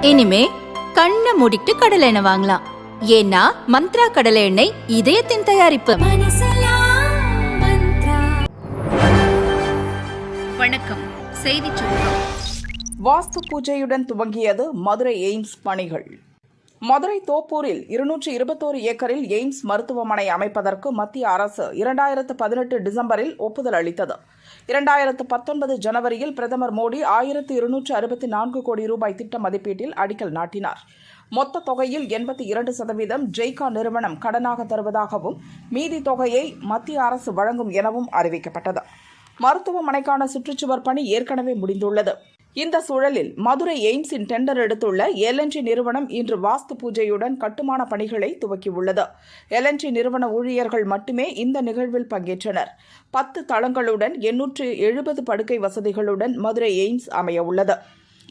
இனிமே கண்ணை மூடிட்டு கடலை எண்ணெய் வாங்கலாம். ஏன்னா மந்த்ரா கடலை எண்ணெய் இதயத்தின் தயாரிப்பு. வணக்கம். செய்தி சுருக்கம். வாஸ்து பூஜையுடன் துவங்கியது மதுரை எய்ம்ஸ் பணிகள். மதுரை தோப்பூரில் இருநூற்று இருபத்தோரு ஏக்கரில் எய்ம்ஸ் மருத்துவமனை அமைப்பதற்கு மத்திய அரசு இரண்டாயிரத்து பதினெட்டு டிசம்பரில் ஒப்புதல் அளித்தது. இரண்டாயிரத்து பத்தொன்பது ஜனவரியில் பிரதமர் மோடி ஆயிரத்து இருநூற்று அறுபத்தி நான்கு கோடி ரூபாய் திட்ட மதிப்பீட்டில் அடிக்கல் நாட்டினார். மொத்த தொகையில் எண்பத்தி இரண்டு சதவீதம் ஜெய்கா நிறுவனம் கடனாக தருவதாகவும் மீதி தொகையை மத்திய அரசு வழங்கும் எனவும் அறிவிக்கப்பட்டது. மருத்துவமனைக்கான சுற்றுச்சுவர் பணி ஏற்கனவே முடிந்துள்ளது. இந்த சூழலில் மதுரை எய்ம்ஸின் டெண்டர் எடுத்துள்ள எல்என்டி நிறுவனம் இன்று வாஸ்து பூஜையுடன் கட்டுமான பணிகளை துவக்கியுள்ளது. எல்என்டி நிறுவன ஊழியர்கள் மட்டுமே இந்த நிகழ்வில் பங்கேற்றனர். பத்து தளங்களுடன் எண்ணூற்று எழுபது படுக்கை வசதிகளுடன் மதுரை எய்ம்ஸ் அமைய உள்ளது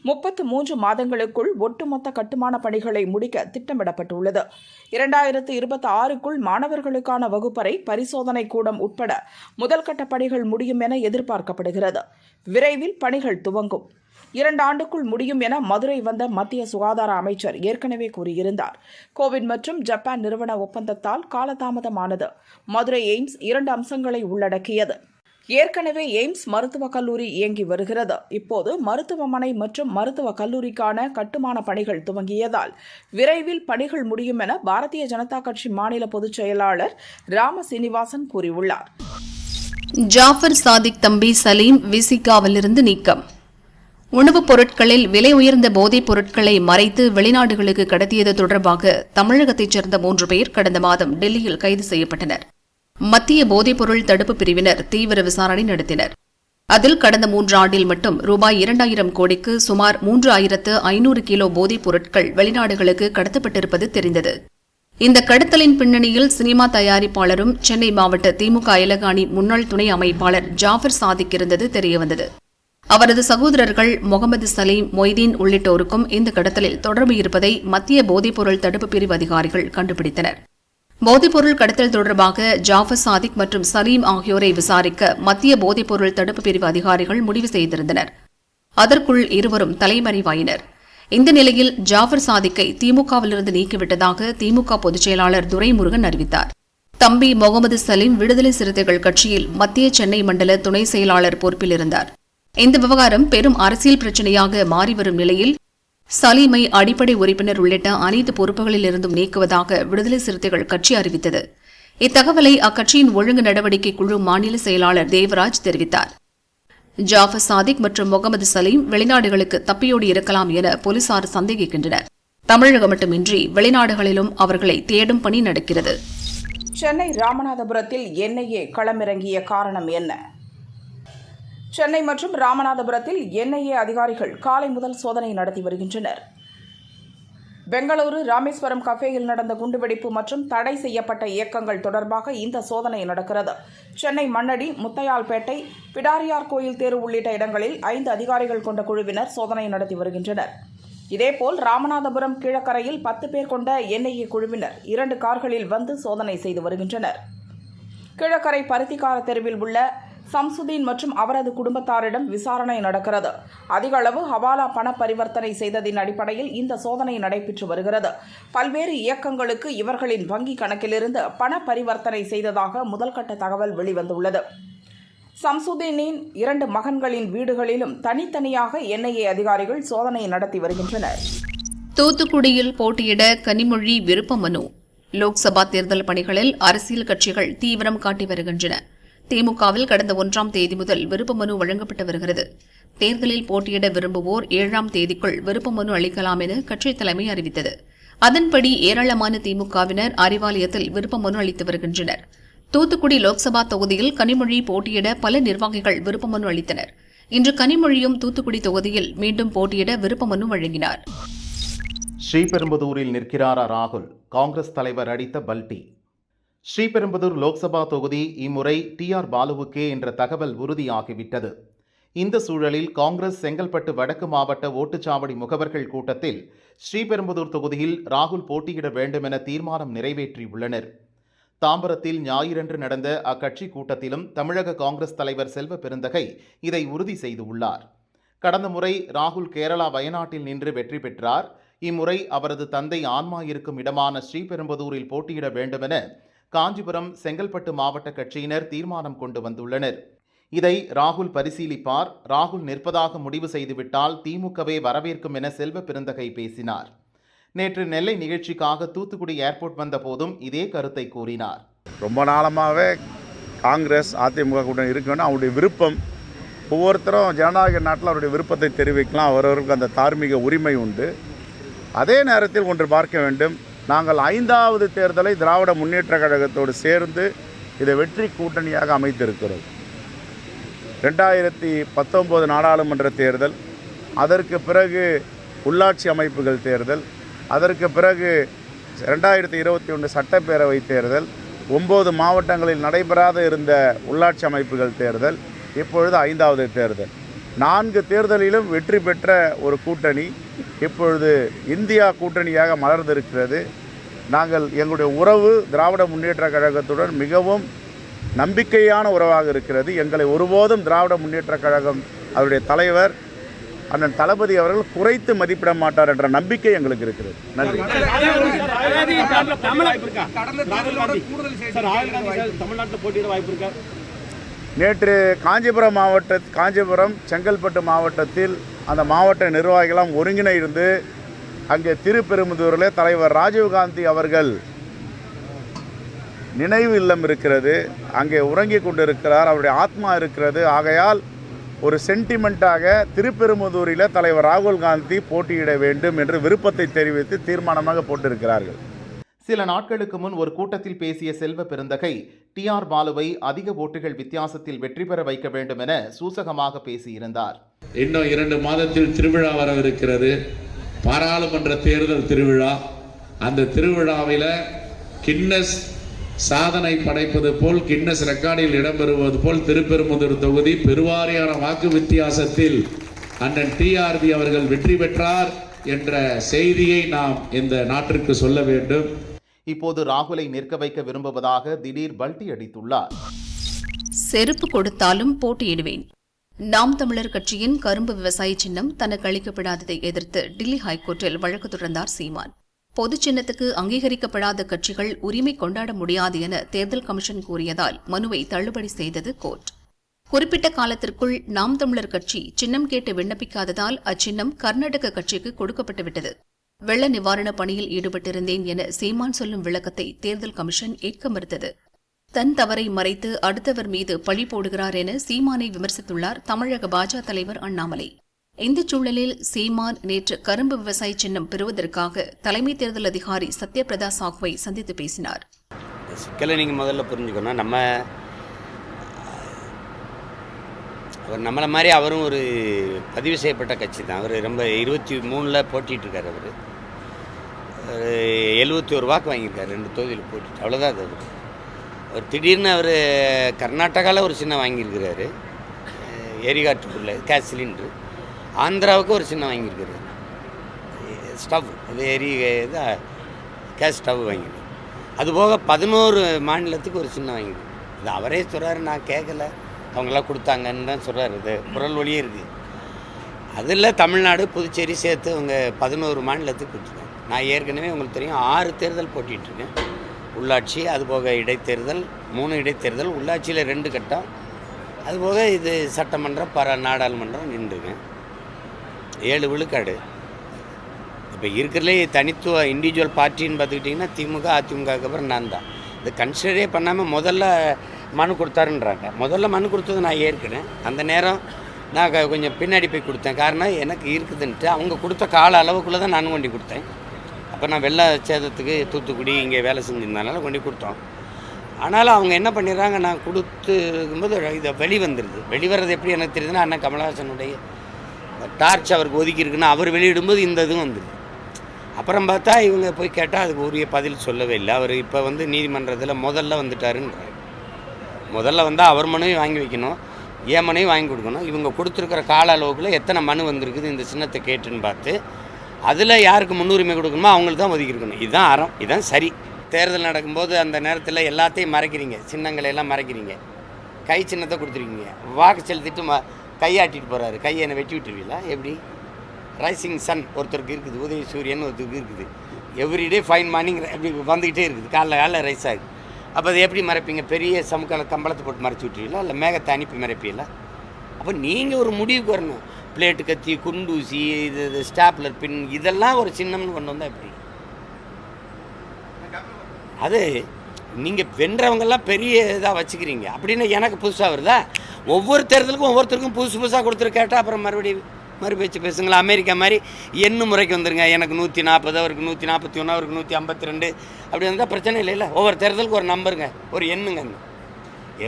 முப்பத்து மூன்று மாதங்களுக்குள் ஒட்டுமொத்த கட்டுமான பணிகளை முடிக்க திட்டமிடப்பட்டுள்ளது. இரண்டாயிரத்து இருபத்தி ஆறுக்குள் மாணவர்களுக்கான வகுப்பறை பரிசோதனை கூடம் உட்பட முதல்கட்ட பணிகள் முடியும் என எதிர்பார்க்கப்படுகிறது. விரைவில் பணிகள் துவங்கும். இரண்டு ஆண்டுக்குள் முடியும் என மதுரை வந்த மத்திய சுகாதார அமைச்சர் ஏற்கனவே கூறியிருந்தார். கோவிட் மற்றும் ஜப்பான் நிறுவன ஒப்பந்தத்தால் காலதாமதமானது. மதுரை எய்ம்ஸ் இரண்டு அம்சங்களை உள்ளடக்கியது. ஏற்கனவே எய்ம்ஸ் மருத்துவக் கல்லூரி இயங்கி வருகிறது. இப்போது மருத்துவமனை மற்றும் மருத்துவக் கல்லூரிக்கான கட்டுமான பணிகள் துவங்கியதால் விரைவில் பணிகள் முடியும் என பாரதிய ஜனதா கட்சி மாநில பொதுச் செயலாளர் ராம சீனிவாசன் கூறியுள்ளார். ஜாஃபர் சாதிக் தம்பி சலீம் விசிகாவிலிருந்து நீக்கம். உணவுப் பொருட்களில் விலை உயர்ந்த போதைப் பொருட்களை மறைத்து வெளிநாடுகளுக்கு கடத்தியது தொடர்பாக தமிழகத்தைச் சேர்ந்த மூன்று பேர் கடந்த மாதம் டெல்லியில் கைது செய்யப்பட்டனர். மத்திய போதைப்பொருள் தடுப்பு பிரிவினர் தீவிர விசாரணை நடத்தினர். அதில் கடந்த மூன்று ஆண்டில் மட்டும் ரூபாய் இரண்டாயிரம் கோடிக்கு சுமார் மூன்று ஆயிரத்து ஐநூறு கிலோ போதைப் பொருட்கள் வெளிநாடுகளுக்கு கடத்தப்பட்டிருப்பது தெரிந்தது. இந்த கடத்தலின் பின்னணியில் சினிமா தயாரிப்பாளரும் சென்னை மாவட்ட திமுக அயலகாணி முன்னாள் துணை அமைப்பாளர் ஜாஃபர் சாதிக் இருந்தது தெரியவந்தது. அவரது சகோதரர்கள் முகமது சலீம் மொய்தீன் உள்ளிட்டோருக்கும் இந்த கடத்தலில் தொடர்பு இருப்பதை மத்திய போதைப்பொருள் தடுப்பு பிரிவு அதிகாரிகள் கண்டுபிடித்தனர். போதைப்பொருள் கடத்தல் தொடர்பாக ஜாஃபர் சாதிக் மற்றும் சலீம் ஆகியோரை விசாரிக்க மத்திய போதைப்பொருள் தடுப்பு பிரிவு அதிகாரிகள் முடிவு செய்திருந்தனர். அதற்குள் இருவரும் தலைமறைவாயினர். இந்த நிலையில் ஜாஃபர் சாதிக்கை திமுகவிலிருந்து நீக்கிவிட்டதாக திமுக பொதுச்செயலாளர் துரைமுருகன் அறிவித்தார். தம்பி முகமது சலீம் விடுதலை சிறுத்தைகள் கட்சியில் மத்திய சென்னை மண்டல துணை செயலாளர் பொறுப்பில் இருந்தார். இந்த விவகாரம் பெரும் அரசியல் பிரச்சனையாக மாறிவரும் நிலையில் சலீமை அடிப்படை உறுப்பினர் உள்ளிட்ட அனைத்து பொறுப்புகளில் இருந்தும் நீக்குவதாக விடுதலை சிறுத்தைகள் கட்சி அறிவித்தது. இத்தகவலை அக்கட்சியின் ஒழுங்கு நடவடிக்கை குழு மாநில செயலாளர் தேவராஜ் தெரிவித்தார். ஜாஃபர் சாதிக் மற்றும் முகமது சலீம் வெளிநாடுகளுக்கு தப்பியோடி இருக்கலாம் என போலீசார் சந்தேகிக்கின்றனர். தமிழகம் மட்டுமின்றி வெளிநாடுகளிலும் அவர்களை தேடும் பணி நடக்கிறது. சென்னை ராமநாதபுரத்தில் என்ஐஏ களமிறங்கிய காரணம் என்ன? சென்னை மற்றும் ராமநாதபுரத்தில் என்ஐஏ அதிகாரிகள் காலை முதல் சோதனை நடத்தி வருகின்றனர். பெங்களூரு ராமேஸ்வரம் கஃபேயில் நடந்த குண்டுவெடிப்பு மற்றும் தடை செய்யப்பட்ட இயக்கங்கள் தொடர்பாக இந்த சோதனை நடக்கிறது. சென்னை மண்ணடி முத்தையால்பேட்டை பிடாரியார் கோயில் தேர்வு உள்ளிட்ட இடங்களில் ஐந்து அதிகாரிகள் கொண்ட குழுவினர் சோதனை நடத்தி வருகின்றனர். இதேபோல் ராமநாதபுரம் கீழக்கரையில் பத்து பேர் கொண்ட என்ஐஏ குழுவினர் இரண்டு கார்களில் வந்து சோதனை செய்து வருகின்றனர். கீழக்கரை பருத்திக்கார தெருவில் உள்ள சம்சுதீன் மற்றும் அவரது குடும்பத்தாரிடம் விசாரணை நடக்கிறது. அதிக அளவு ஹவாலா பண பரிவர்த்தனை செய்ததின் அடிப்படையில் இந்த சோதனை நடைபெற்று வருகிறது. பல்வேறு இயக்கங்களுக்கு இவர்களின் வங்கி கணக்கிலிருந்து பண பரிவர்த்தனை செய்ததாக முதல்கட்ட தகவல் வெளிவந்துள்ளது. சம்சுதீனின் இரண்டு மகன்களின் வீடுகளிலும் தனித்தனியாக என்ஐஏ அதிகாரிகள் சோதனை நடத்தி வருகின்றனர். தூத்துக்குடியில் போட்டியிட கனிமொழி விருப்ப மனு. லோக்சபா தேர்தல் பணிகளில் அரசியல் கட்சிகள் தீவிரம் காட்டி வருகின்றன. திமுகவில் கடந்த ஒன்றாம் தேதி முதல் விருப்ப மனு வழங்கப்பட்டு வருகிறது. தேர்தலில் போட்டியிட விரும்புவோர் ஏழாம் தேதிக்குள் விருப்ப மனு அளிக்கலாம் என கட்சித் தலைமை அறிவித்தது. அதன்படி ஏராளமான திமுகவினர் அறிவாலயத்தில் விருப்ப மனு அளித்து வருகின்றனர். தூத்துக்குடி லோக்சபா தொகுதியில் கனிமொழி போட்டியிட பல நிர்வாகிகள் விருப்ப மனு அளித்தனர். இன்று கனிமொழியும் தூத்துக்குடி தொகுதியில் மீண்டும் போட்டியிட விருப்ப மனு வழங்கினார். ஸ்ரீபெரும்புதூரில் நிற்கிறாரா ராகுல்? காங்கிரஸ் தலைவர் அடித்த பல்டி. ஸ்ரீபெரும்புதூர் லோக்சபா தொகுதி இம்முறை டி ஆர் பாலுவுக்கே என்ற தகவல் உறுதியாகிவிட்டது. இந்த சூழலில் காங்கிரஸ் செங்கல்பட்டு வடக்கு மாவட்ட ஓட்டுச்சாவடி முகவர்கள் கூட்டத்தில் ஸ்ரீபெரும்புதூர் தொகுதியில் ராகுல் போட்டியிட வேண்டும் என தீர்மானம் நிறைவேற்றியுள்ளனர். தாம்பரத்தில் ஞாயிறன்று நடந்த அக்கட்சி கூட்டத்திலும் தமிழக காங்கிரஸ் தலைவர் செல்வ பெருந்தகை இதை உறுதி செய்துள்ளார் கடந்த முறை ராகுல் கேரளா வயநாட்டில் நின்று வெற்றி பெற்றார். இம்முறை அவரது தந்தை ஆன்மா இருக்கும் இடமான ஸ்ரீபெரும்புதூரில் போட்டியிட வேண்டுமென காஞ்சிபுரம் செங்கல்பட்டு மாவட்ட கட்சியினர் தீர்மானம் கொண்டு வந்துள்ளனர். இதை ராகுல் பரிசீலிப்பார். ராகுல் நிற்பதாக முடிவு செய்துவிட்டால் திமுகவே வரவேற்கும் என செல்வ பெருந்தகை பேசினார். நேற்று நெல்லை நிகழ்ச்சிக்காக தூத்துக்குடி ஏர்போர்ட் வந்த போதும் இதே கருத்தை கூறினார். ரொம்ப நாளமாகவே காங்கிரஸ் அதிமுக கூட்டணி இருக்கணும் அவருடைய விருப்பம். ஒவ்வொருத்தரும் ஜனநாயக நாட்டில் அவருடைய விருப்பத்தை தெரிவிக்கலாம். அவரவருக்கு அந்த தார்மீக உரிமை உண்டு. அதே நேரத்தில் ஒன்று பார்க்க வேண்டும். நாங்கள் ஐந்தாவது தேர்தலை திராவிட முன்னேற்ற கழகத்தோடு சேர்ந்து இதை வெற்றி கூட்டணியாக அமைத்திருக்கிறோம். ரெண்டாயிரத்தி பத்தொம்போது நாடாளுமன்ற தேர்தல் அதற்கு பிறகு உள்ளாட்சி அமைப்புகள் தேர்தல் அதற்கு பிறகு ரெண்டாயிரத்தி இருபத்தி ஒன்று சட்டப்பேரவை தேர்தல் ஒம்பது மாவட்டங்களில் நடைபெறாத இருந்த உள்ளாட்சி அமைப்புகள் தேர்தல் இப்பொழுது ஐந்தாவது தேர்தல். நான்கு தேர்தலிலும் வெற்றி பெற்ற ஒரு கூட்டணி இப்பொழுது இந்தியா கூட்டணியாக மலர்ந்திருக்கிறது. நாங்கள் எங்களுடைய உறவு திராவிட முன்னேற்ற கழகத்துடன் மிகவும் நம்பிக்கையான உறவாக இருக்கிறது. எங்களை ஒருபோதும் திராவிட முன்னேற்ற கழகம் அவருடைய தலைவர் அண்ணன் தளபதி அவர்கள் குறைத்து மதிப்பிட மாட்டார் என்ற நம்பிக்கை எங்களுக்கு இருக்கிறது. நன்றி. தமிழ்நாட்டில் போட்டியிட வாய்ப்பு இருக்கா? நேற்று காஞ்சிபுரம் மாவட்ட காஞ்சிபுரம் செங்கல்பட்டு மாவட்டத்தில் அந்த மாவட்ட நிர்வாகிகளாம் ஒருங்கிணைந்து அங்கே திருப்பெரும்புதூரில் தலைவர் ராஜீவ்காந்தி அவர்கள் நினைவு இல்லம் இருக்கிறது. அங்கே உறங்கிக் கொண்டிருக்கிறார். அவருடைய ஆத்மா இருக்கிறது. ஆகையால் ஒரு சென்டிமெண்ட்டாக திருப்பெரும்புதூரில் தலைவர் ராகுல் காந்தி போட்டியிட வேண்டும் என்று விருப்பத்தை தெரிவித்து தீர்மானமாக போட்டிருக்கிறார்கள். சில நாட்களுக்கு முன் ஒரு கூட்டத்தில் பேசிய செல்வ பெருந்தகை டி ஆர் பாலுவை அதிக ஓட்டுகள் வித்தியாசத்தில் வெற்றி பெற வைக்க வேண்டும் என சூசகமாக பேசியிருந்தார். இன்னும் இரண்டு மாதத்தில் திருவிழா வரவிருக்கிறது. பாராளுமன்ற தேர்தல் திருவிழா. அந்த திருவிழாவில் கின்னஸ் சாதனை படைப்பது போல் கின்னஸ் ரெக்கார்டில் இடம்பெறுவது போல் திருப்பெரும்புதூர் தொகுதி பெருவாரியான வாக்கு வித்தியாசத்தில் அண்ணன் டிஆர்பி அவர்கள் வெற்றி பெற்றார் என்ற செய்தியை நாம் இந்த நாட்டிற்கு சொல்ல வேண்டும். இப்போது ராகுலை நிற்க வைக்க விரும்புவதாக திடீர் பல்டி அடித்துள்ளார். செருப்பு கொடுத்தாலும் போட்டியிடுவேன். நாம் தமிழர் கட்சியின் கரும்பு விவசாய சின்னம் தனக்கு அளிக்கப்படாததை எதிர்த்து டில்லி ஹைகோர்ட்டில் வழக்கு தொடர்ந்தார் சீமான். பொது சின்னத்துக்கு அங்கீகரிக்கப்படாத கட்சிகள் உரிமை கொண்டாட முடியாது என தேர்தல் கமிஷன் கூறியதால் மனுவை தள்ளுபடி செய்தது கோர்ட். குறிப்பிட்ட காலத்திற்குள் நாம் தமிழர் கட்சி சின்னம் கேட்டு விண்ணப்பிக்காததால் அச்சின்னம் கர்நாடக கட்சிக்கு கொடுக்கப்பட்டுவிட்டது வெள்ள நிவாரணப் பணியில் ஈடுபட்டிருந்தேன் என சீமான் சொல்லும் விளக்கத்தை தேர்தல் கமிஷன் ஏற்க மறுத்தது. தன் தவறை மறைத்து அடுத்தவர் மீது பழி போடுகிறார் என சீமானை விமர்சித்துள்ளார் தமிழக பாஜக தலைவர் அண்ணாமலை. இந்த சூழலில் சீமான் நேற்று கரும்பு விவசாய சின்னம் பெறுவதற்காக தலைமை தேர்தல் அதிகாரி சத்யபிரதா சாஹுவை சந்தித்து பேசினார். சிக்கலை நீங்கள் முதல்ல புரிஞ்சுக்கணும். நம்ம அவர் நம்மளை மாதிரி அவரும் ஒரு பதிவு செய்யப்பட்ட கட்சி தான். அவர் ரொம்ப இருபத்தி மூணில் போட்டிகிட்ருக்கார் இருக்கார் அவர். எழுபத்தி ஒரு வாக்கு வாங்கியிருக்காரு. ரெண்டு தொகுதியில் போட்டிட்டு. அவ்வளோதான் அது அவர். ஒரு திடீர்னு அவர் கர்நாடகாவில் ஒரு சின்ன வாங்கியிருக்கிறாரு. எரிகாட்டுக்குள்ளே கேஸ் சிலிண்ட்ரு. ஆந்திராவுக்கு ஒரு சின்னம் வாங்கியிருக்கிறாரு. ஸ்டவ் அது எரி இதாக கேஸ் ஸ்டவ் வாங்கியிருக்காரு அதுபோக பதினோரு மாநிலத்துக்கு ஒரு சின்ன வாங்கியிருக்காரு இது அவரே சொல்கிறாரு நான் கேட்கல அவங்களாம் கொடுத்தாங்கன்னு தான் சொல்கிறார் இது குரல் ஒளியே இருக்குது அதில் தமிழ்நாடு புதுச்சேரி சேர்த்து அவங்க பதினோரு மாநிலத்துக்கு கொடுத்துருக்காங்க. நான் ஏற்கனவே உங்களுக்கு தெரியும் ஆறு தேர்தல் போட்டிகிட்ருக்கேன் உள்ளாட்சி அதுபோக இடைத்தேர்தல் மூணு இடைத்தேர்தல் உள்ளாட்சியில் ரெண்டு கட்டம். அதுபோக இது சட்டமன்றம் பர நாடாளுமன்றம் நின்றுங்க. ஏழு விழுக்காடு. இப்போ இருக்கிறதுலே தனித்துவ இண்டிவிஜுவல் பார்ட்டின்னு பார்த்துக்கிட்டிங்கன்னா திமுக அதிமுகவுக்கு அப்புறம் நான் தான். இது கன்சிடரே பண்ணாமல் முதல்ல மனு கொடுத்தாருன்றாங்க. முதல்ல மனு கொடுத்தது நான் ஏற்கிறேன் அந்த நேரம் நான் கொஞ்சம் பின்னாடி போய் கொடுத்தேன். காரணம் எனக்கு இருக்குதுன்ட்டு அவங்க கொடுத்த கால அளவுக்குள்ளே தான் நான் கொண்டு கொடுத்தேன். அப்போ நான் வெள்ள சேதத்துக்கு தூத்துக்குடி இங்கே வேலை செஞ்சிருந்தனால கொண்டு கொடுத்தோம். ஆனாலும் அவங்க என்ன பண்ணிடுறாங்க நான் கொடுத்து இருக்கும்போது இதை வெளிவந்துடுது வெளிவரது எப்படி எனக்கு தெரியுதுன்னா அண்ணன் கமலஹாசனுடைய டார்ச் அவருக்கு ஒதுக்கி இருக்குன்னா அவர் வெளியிடும்போது இந்த இதுவும் வந்துடுது அப்புறம் பார்த்தா இவங்க போய் கேட்டால் அதுக்கு உரிய பதில் சொல்லவே இல்லை. அவர் இப்போ வந்து நீதிமன்றத்தில் முதல்ல வந்துட்டாருன்றாங்க முதல்ல வந்தால் அவர் மனுவையும் வாங்கி வைக்கணும் ஏன் மனுவையும் வாங்கி கொடுக்கணும். இவங்க கொடுத்துருக்கிற கால அளவுக்குள்ள எத்தனை மனு வந்திருக்குது இந்த சின்னத்தை கேட்டுன்னு பார்த்து அதில் யாருக்கு முன்னுரிமை கொடுக்கணுமோ அவங்களுக்கு தான் ஒதுக்கியிருக்கணும் இதுதான் அறம். இதுதான் சரி. தேர்தல் நடக்கும்போது அந்த நேரத்தில் எல்லாத்தையும் மறைக்கிறீங்க. சின்னங்களை எல்லாம் மறைக்கிறீங்க. கை சின்னத்தை கொடுத்துருக்கீங்க. வாக்கு செலுத்திட்டு ம கையாட்டிட்டு போகிறாரு கையை என்னை வெட்டி விட்டுருவீங்களா? எப்படி? ரைசிங் சன் ஒருத்தருக்கு இருக்குது. உதய சூரியன் ஒருத்தருக்கு இருக்குது. எவ்ரிடே ஃபைன் மார்னிங் அப்படி வந்துக்கிட்டே இருக்குது. காலைல காலைல ரைஸ் ஆகுது. அப்போ அதை எப்படி மறைப்பீங்க? பெரிய சமுக்கால கம்பளத்தை போட்டு மறைச்சி விட்டுருவீங்களா? இல்லை மேகத்தை அனுப்பி மறைப்பீங்களா? அப்போ நீங்கள் ஒரு முடிவுக்கு வரணும். பிளேட்டு கத்தி குண்டூசி இது இது ஸ்டாப்லர் பின் இதெல்லாம் ஒரு சின்னம்னு கொண்டு வந்தால் எப்படி? அது நீங்கள் வென்றவங்கெல்லாம் பெரிய இதாக வச்சுக்கிறீங்க. அப்படின்னு எனக்கு புதுசாக வருதா? ஒவ்வொரு தேர்தலுக்கும் ஒவ்வொருத்தருக்கும் புதுசு புதுசாக கொடுத்துரு கேட்டால் அப்புறம் மறுபடியும் மறு பேச்சு பேசுங்களா? அமெரிக்கா மாதிரி எண்ணு முறைக்கு வந்துருங்க. எனக்கு நூற்றி நாற்பது அவருக்கு நூற்றி நாற்பத்தி ஒன்று அவருக்கு நூற்றி ஐம்பத்தி ரெண்டு. அப்படி வந்தால் பிரச்சனை இல்லைல்ல. ஒவ்வொரு தேர்தலுக்கு ஒரு நம்பருங்க ஒரு எண்ணுங்க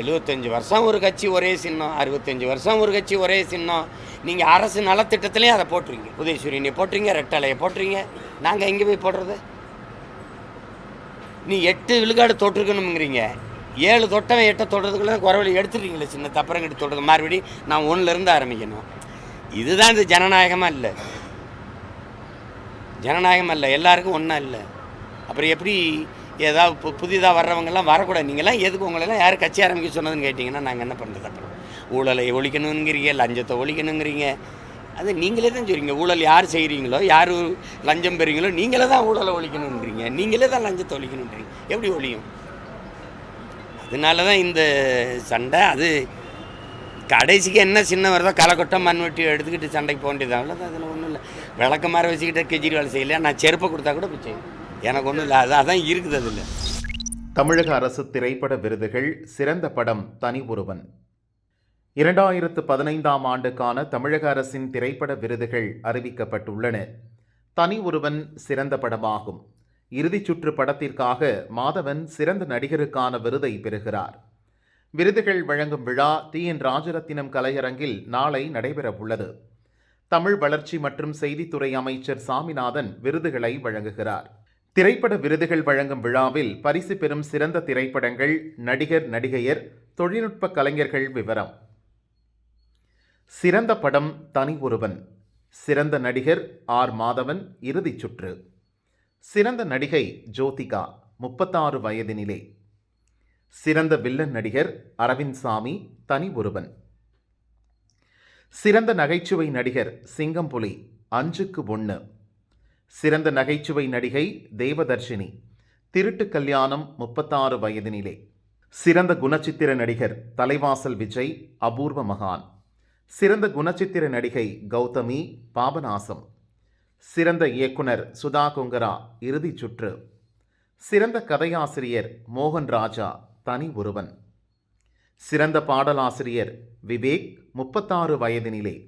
எழுபத்தஞ்சி வருஷம் ஒரு கட்சி ஒரே சின்னம் அறுபத்தஞ்சி வருஷம் ஒரு கட்சி ஒரே சின்னம். நீங்கள் அரசு நலத்திட்டத்துலேயும் அதை போட்டுருங்க. உதயசூரியனை போட்டுருங்க ரெட்டலையை போட்டுறீங்க நாங்கள் எங்கே போய் போடுறது? நீ எட்டு விழுக்காடு தொட்டிருக்கணுங்கிறீங்க ஏழு தொட்டவன் எட்டை தொடுறதுக்குள்ள குறவழி எடுத்துட்டீங்களே சின்ன தப்பரங்கிட்டு தொடுறது. மறுபடி நான் ஒன்றுலேருந்து ஆரம்பிக்கணும். இதுதான் இந்த ஜனநாயகமாக இல்லை. ஜனநாயகம் இல்லை. எல்லாருக்கும் ஒன்றா இல்லை. அப்புறம் எப்படி ஏதாவது பு புதிதாக வர்றவங்கெல்லாம் வரக்கூடாது. நீங்களாம் எதுக்கு உங்களெல்லாம் யார் கட்சி ஆரம்பிக்க சொன்னதுன்னு கேட்டிங்கன்னா நாங்கள் என்ன பண்ணுறது அப்புறம்? ஊழலை ஒழிக்கணுங்கிறீங்க லஞ்சத்தை ஒழிக்கணுங்கிறீங்க. அது நீங்களே தான் சொல்கிறீங்க ஊழல் யார் செய்கிறீங்களோ யார் லஞ்சம் பெறீங்களோ நீங்களே தான் ஊழலை ஒழிக்கணுன்றீங்க. நீங்களே தான் லஞ்சத்தை ஒழிக்கணுன்றீங்க. எப்படி ஒழியும்? அதனால தான் இந்த சண்டை அது கடைசிக்கு என்ன சின்ன வருதோ களைக்கொட்டம் மண்வெட்டி எடுத்துக்கிட்டு சண்டைக்கு போக வேண்டியது. அவ்வளோதான் அதில் ஒன்றும் இல்லை. விளக்க மாதிரி கெஜ்ரிவால் செய்யலையா? நான் செருப்பை கொடுத்தா கூட போய் செய்யும் எனக்கு ஒன்றும் இல்லை. அதான் இருக்குது அதில். தமிழக அரசு திரைப்பட விருதுகள் சிறந்த படம் தனி ஒருவன். இரண்டாயிரத்து பதினைந்தாம் ஆண்டுக்கான தமிழக அரசின் திரைப்பட விருதுகள் அறிவிக்கப்பட்டுள்ளன. தனி ஒருவன் சிறந்த படமாகும். இறுதிச் சுற்று படத்திற்காக மாதவன் சிறந்த நடிகருக்கான விருதை பெறுகிறார். விருதுகள் வழங்கும் விழா டி. என். ராஜரத்தினம் கலையரங்கில் நாளை நடைபெறவுள்ளது. தமிழ் வளர்ச்சி மற்றும் செய்தித்துறை அமைச்சர் சாமிநாதன் விருதுகளை வழங்குகிறார். திரைப்பட விருதுகள் வழங்கும் விழாவில் பரிசு பெறும் சிறந்த திரைப்படங்கள் நடிகர் நடிகையர் தொழில்நுட்ப கலைஞர்கள் விவரம். சிறந்த படம் தனி ஒருவன். சிறந்த நடிகர் ஆர் மாதவன் இறுதிச் சுற்று. சிறந்த நடிகை ஜோதிகா முப்பத்தாறு வயதினிலே. சிறந்த வில்லன் நடிகர் அரவிந்த் சாமி தனி ஒருவன். சிறந்த நகைச்சுவை நடிகர் சிங்கம்புலி அஞ்சுக்கு ஒன்று சிறந்த நகைச்சுவை நடிகை தேவதர்ஷினி. திருட்டு கல்யாணம் முப்பத்தாறு வயதினிலே. சிறந்த குணச்சித்திர நடிகர் தலைவாசல் விஜய் அபூர்வ மகான். சிறந்த குணச்சித்திர நடிகை கௌதமி பாபநாசம். சிறந்த இயக்குனர் சுதா கொங்கரா இறுதிச் சுற்று. சிறந்த கதையாசிரியர் மோகன் ராஜா தனி ஒருவன். சிறந்த பாடலாசிரியர் விவேக் முப்பத்தாறு வயதினிலே.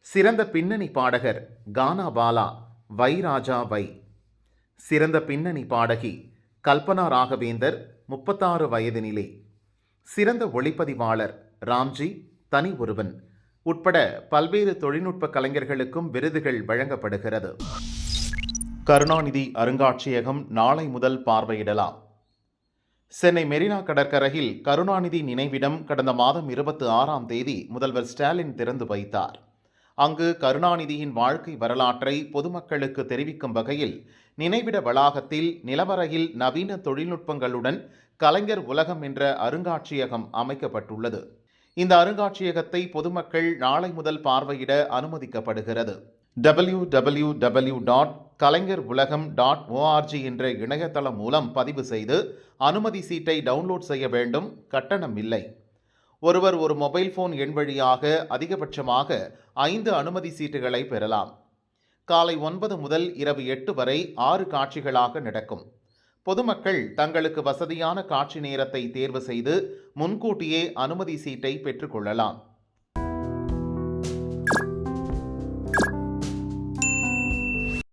சிறந்த பின்னணி பாடகர் கானா பாலா வை ராஜா வை. சிறந்த பின்னணி பாடகி கல்பனா ராகவேந்தர் முப்பத்தாறு வயதினிலே. சிறந்த ஒளிப்பதிவாளர் ராம்ஜி தனி ஒருவன். உட்பட பல்வேறு தொழில்நுட்ப கலைஞர்களுக்கும் விருதுகள் வழங்கப்படுகிறது. கருணாநிதி அருங்காட்சியகம் நாளை முதல் பார்வையிடலாம். சென்னை மெரினா கடற்கரையில் கருணாநிதி நினைவிடம் கடந்த மாதம் இருபத்தி ஆறாம் தேதி முதல்வர் ஸ்டாலின் திறந்து வைத்தார். அங்கு கருணாநிதியின் வாழ்க்கை வரலாற்றை பொதுமக்களுக்கு தெரிவிக்கும் வகையில் நினைவிட வளாகத்தில் நிலவரையில் நவீன தொழில்நுட்பங்களுடன் கலைஞர் உலகம் என்ற அருங்காட்சியகம் அமைக்கப்பட்டுள்ளது. இந்த அருங்காட்சியகத்தை பொதுமக்கள் நாளை முதல் பார்வையிட அனுமதிக்கப்படுகிறது. W W W dot Kalaignar Ulagam dot ORG என்ற இணையதளம் மூலம் பதிவு செய்து அனுமதி சீட்டை டவுன்லோட் செய்ய வேண்டும். கட்டணம் இல்லை. ஒருவர் ஒரு மொபைல் ஃபோன் எண் வழியாக அதிகபட்சமாக ஐந்து அனுமதி சீட்டுகளை பெறலாம். காலை ஒன்பது முதல் இரவு எட்டு வரை ஆறு காட்சிகளாக நடக்கும். பொதுமக்கள் தங்களுக்கு வசதியான காட்சி நேரத்தை தேர்வு செய்து முன்கூட்டியே அனுமதி சீட்டை பெற்றுக்கொள்ளலாம்